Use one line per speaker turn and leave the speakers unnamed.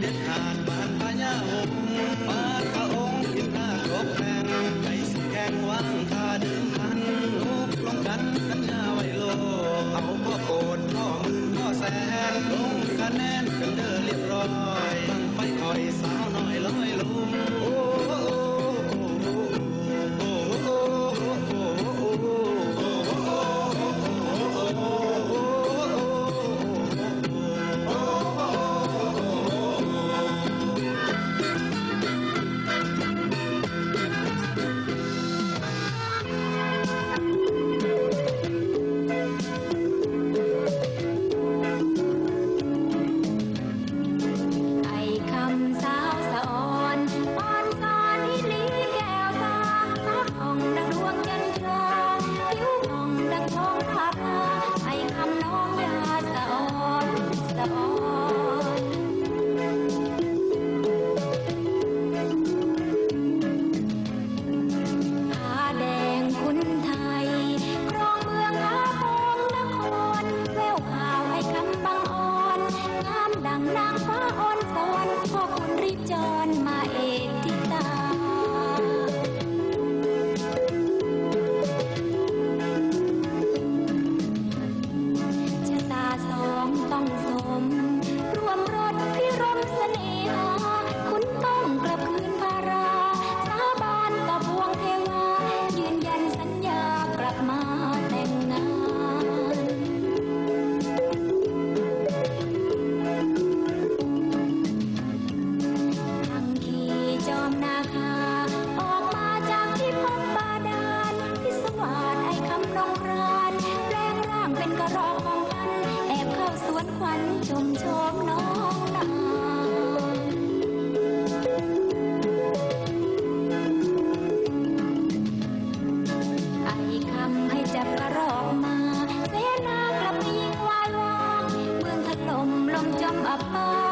เด็ดขาดบ้านพญาหงม งว่างถ้าเดิมพันลูกลงกันสัญญาไว้โลเอาพ่อโกดพ่อมื่นพ่อแสนลงคะแนนกันเดินเรียบร้อยตั้งไปคอยสาวน้อยลอยลุ่ม
siap apa